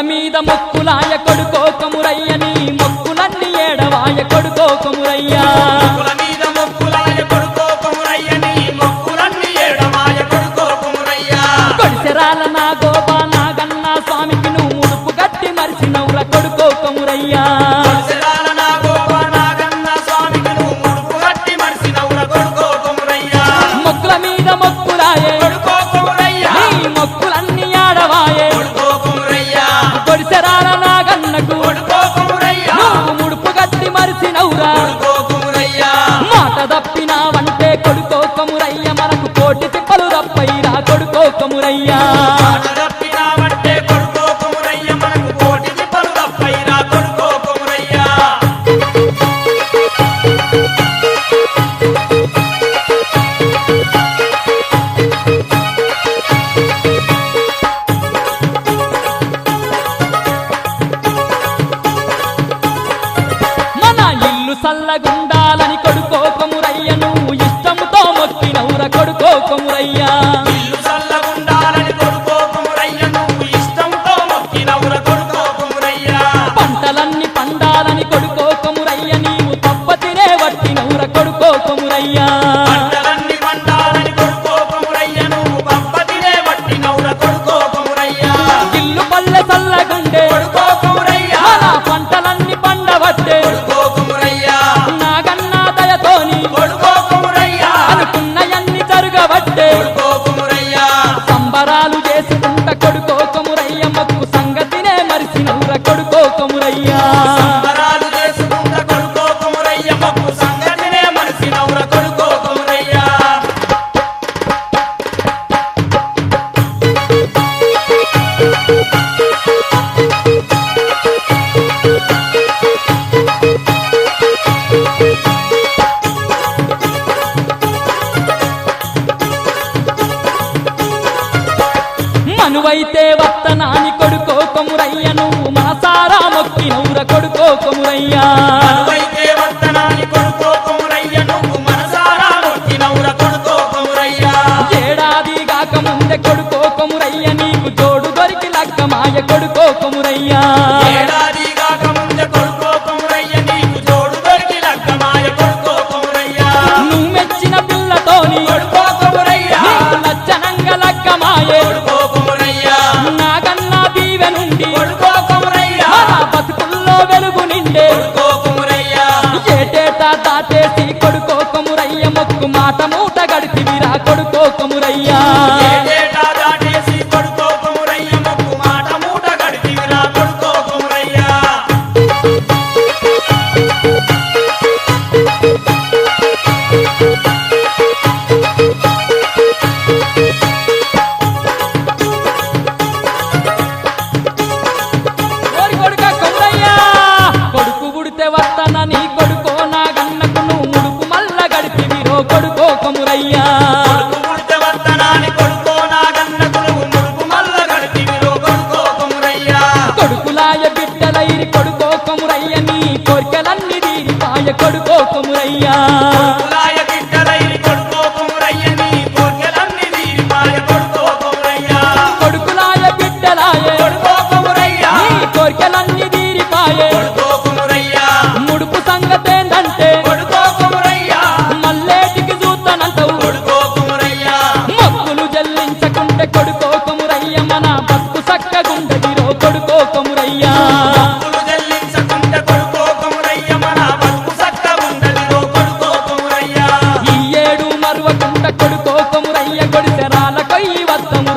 మీద ముక్కులాయ కొడుకో కమురయ్య. కొడుకోకుమునయ్యా మన ఇల్లు సల్లగుండాలని అయ్యను మా సార దాటేసి కొడుకో కొమురయ్య మొక్కు మాట మూట గడిపివిరా కొడుకో కొమురయ్యా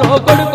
கோபடு